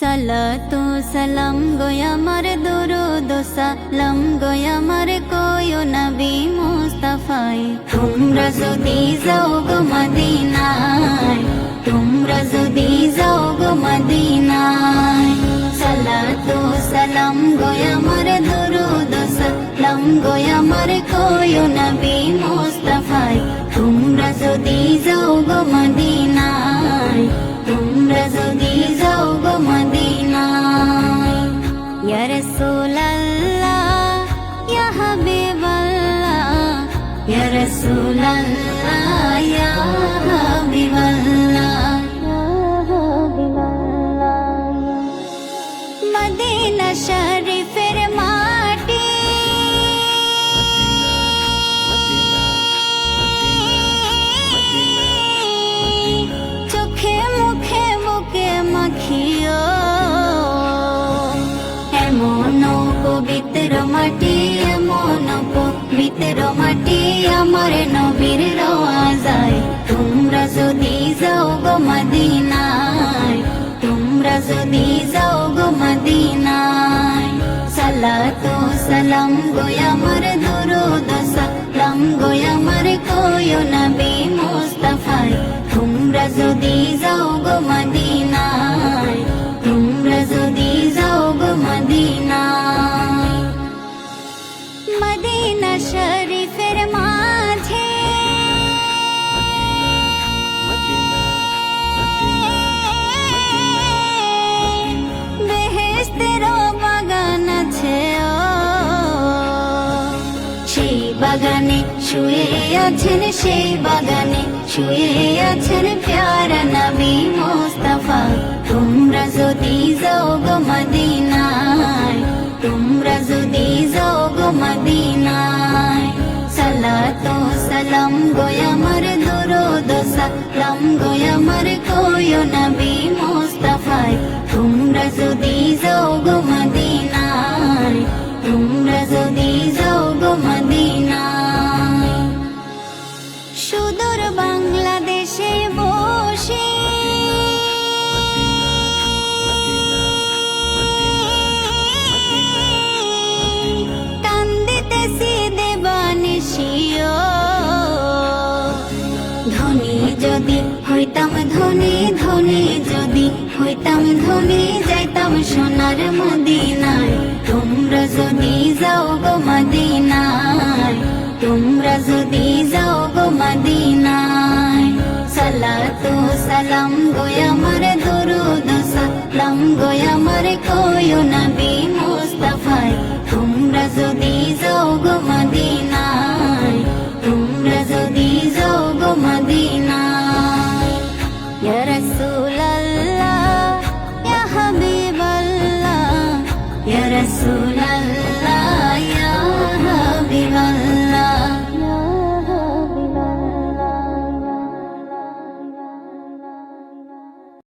সালাতু সালাম গোয়ামার দুরুদ সালাম গোয়ামার কোয় নবী মুস্তাফায় তোমরা যদি যাও গো মদিনায়, তোমরা যদি রাসূলুল্লাহ ইয়া হাবিবাল্লাহ ইয়া রাসূলুল্লাহ ইয়া হাবিবাল্লাহ মদিনা পবিত্র মাটি এমন পবিত্র মাটি আমার নবীর যায় তোমরা যদি যাও গো মদিনায় তোমরা যদি যাও গো মদিনায় সালাতু সালাম গোয়ামার দুরুদ সালাম গোয়ামার কোয় নবী মুস্তাফায় সেই বাগানে শুয়ে আছেন সেই বাগানে শুয়ে আছেন প্যারা নবী মোস্তফা। তোমরা যদি যাও গো মদিনায়, তোমরা যদি যাও গো মদিনায়। সালাতো সালাম গোয়ামার দুরুদ সালাম গোয়ামার কোয় নবী মোস্তফায়। তোমরা যদি যাও গো মদিনায় সুদূর বাংলাদেশে বসে। কান্দিতেছি দেবানিশিও ধনী যদি হইতাম ধনী ধনী যদি হইতাম ধনী, যাইতাম সোনার মদিনায়। তোমরা যদি যাও গো মদিনায়, তোমরা যদি তো সালাম গোয়া আমার দরুদ সালাম গোয়া আমার কয় নবী মুস্তাফাই। তোমরা যদি যাও গো মদিনায়, তোমরা যদি যাও গো মদিনায়। ইয়া রাসূল আল্লাহ ইয়া হাবিব আল্লাহ ইয়া রাসূল